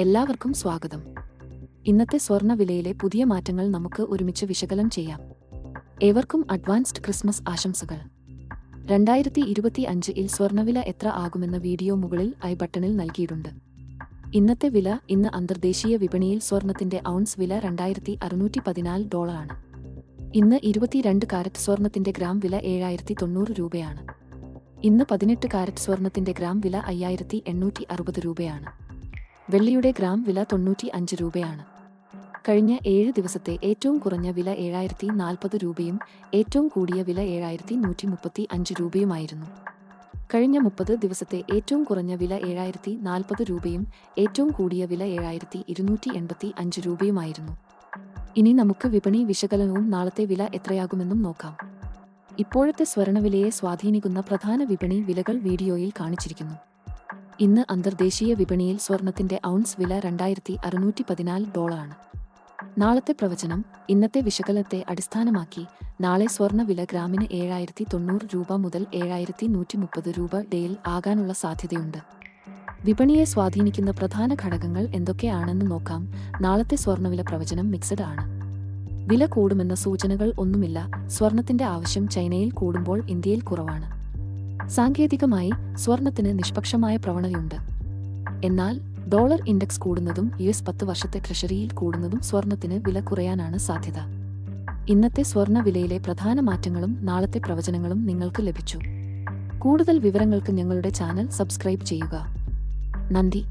എല്ലാവർക്കും സ്വാഗതം. ഇന്നത്തെ സ്വർണ വിലയിലെ പുതിയ മാറ്റങ്ങൾ നമുക്ക് ഒരുമിച്ച് വിശകലനം ചെയ്യാം. ഏവർക്കും അഡ്വാൻസ്ഡ് ക്രിസ്മസ് ആശംസകൾ. രണ്ടായിരത്തി ഇരുപത്തി അഞ്ചിൽ സ്വർണവില എത്ര ആകുമെന്ന വീഡിയോ മുകളിൽ ഐ ബട്ടണിൽ നൽകിയിട്ടുണ്ട്. ഇന്നത്തെ വില ഇന്ന് അന്തർദേശീയ വിപണിയിൽ സ്വർണത്തിന്റെ ഔൺസ് വില രണ്ടായിരത്തി അറുന്നൂറ്റി പതിനാല് ഡോളറാണ്. ഇന്ന് ഇരുപത്തിരണ്ട് കാരറ്റ് സ്വർണത്തിന്റെ ഗ്രാം വില ഏഴായിരത്തി തൊണ്ണൂറ് രൂപയാണ്. ഇന്ന് പതിനെട്ട് കാരറ്റ് സ്വർണത്തിന്റെ ഗ്രാം വില അയ്യായിരത്തി എണ്ണൂറ്റി അറുപത് രൂപയാണ്. വെള്ളിയുടെ ഗ്രാം വില തൊണ്ണൂറ്റി അഞ്ച് രൂപയാണ്. കഴിഞ്ഞ ഏഴ് ദിവസത്തെ ഏറ്റവും കുറഞ്ഞ വില ഏഴായിരത്തി നാൽപ്പത് രൂപയും ഏറ്റവും കൂടിയ വില ഏഴായിരത്തി നൂറ്റി മുപ്പത്തി അഞ്ച് രൂപയുമായിരുന്നു. കഴിഞ്ഞ മുപ്പത് ദിവസത്തെ ഏറ്റവും കുറഞ്ഞ വില ഏഴായിരത്തി നാൽപ്പത് രൂപയും ഏറ്റവും കൂടിയ വില ഏഴായിരത്തി ഇരുന്നൂറ്റി എൺപത്തി അഞ്ച് രൂപയുമായിരുന്നു. ഇനി നമുക്ക് വിപണി വിശകലനവും നാളത്തെ വില എത്രയാകുമെന്നും നോക്കാം. ഇപ്പോഴത്തെ സ്വർണവിലയെ സ്വാധീനിക്കുന്ന പ്രധാന വിപണി വിലകൾ വീഡിയോയിൽ കാണിച്ചിരിക്കുന്നു. ഇന്ന് അന്തർദേശീയ വിപണിയിൽ സ്വർണത്തിന്റെ ഔൺസ് വില രണ്ടായിരത്തി അറുന്നൂറ്റി പതിനാല് ഡോളറാണ്. നാളത്തെ പ്രവചനം ഇന്നത്തെ വിശകലനത്തെ അടിസ്ഥാനമാക്കി നാളെ സ്വർണ വില ഗ്രാമിന് ഏഴായിരത്തി തൊണ്ണൂറ് രൂപ മുതൽ ഏഴായിരത്തി നൂറ്റി മുപ്പത് രൂപ ഡേയിൽ ആകാനുള്ള സാധ്യതയുണ്ട്. വിപണിയെ സ്വാധീനിക്കുന്ന പ്രധാന ഘടകങ്ങൾ എന്തൊക്കെയാണെന്ന് നോക്കാം. നാളത്തെ സ്വർണവില പ്രവചനം മിക്സഡ് ആണ്. വില കൂടുമെന്ന സൂചനകൾ ഒന്നുമില്ല. സ്വർണത്തിന്റെ ആവശ്യം ചൈനയിൽ കൂടുമ്പോൾ ഇന്ത്യയിൽ കുറവാണ്. സാങ്കേതികമായി സ്വർണത്തിന് നിഷ്പക്ഷമായ പ്രവണതയുണ്ട്. എന്നാൽ ഡോളർ ഇൻഡെക്സ് കൂടുന്നതും യു എസ് പത്ത് വർഷത്തെ ട്രഷറിയിൽ കൂടുന്നതും സ്വർണത്തിന് വില കുറയാനാണ് സാധ്യത. ഇന്നത്തെ സ്വർണ വിലയിലെ പ്രധാന മാറ്റങ്ങളും നാളത്തെ പ്രവചനങ്ങളും നിങ്ങൾക്ക് ലഭിച്ചു. കൂടുതൽ വിവരങ്ങൾക്ക് ഞങ്ങളുടെ ചാനൽ സബ്സ്ക്രൈബ് ചെയ്യുക. നന്ദി.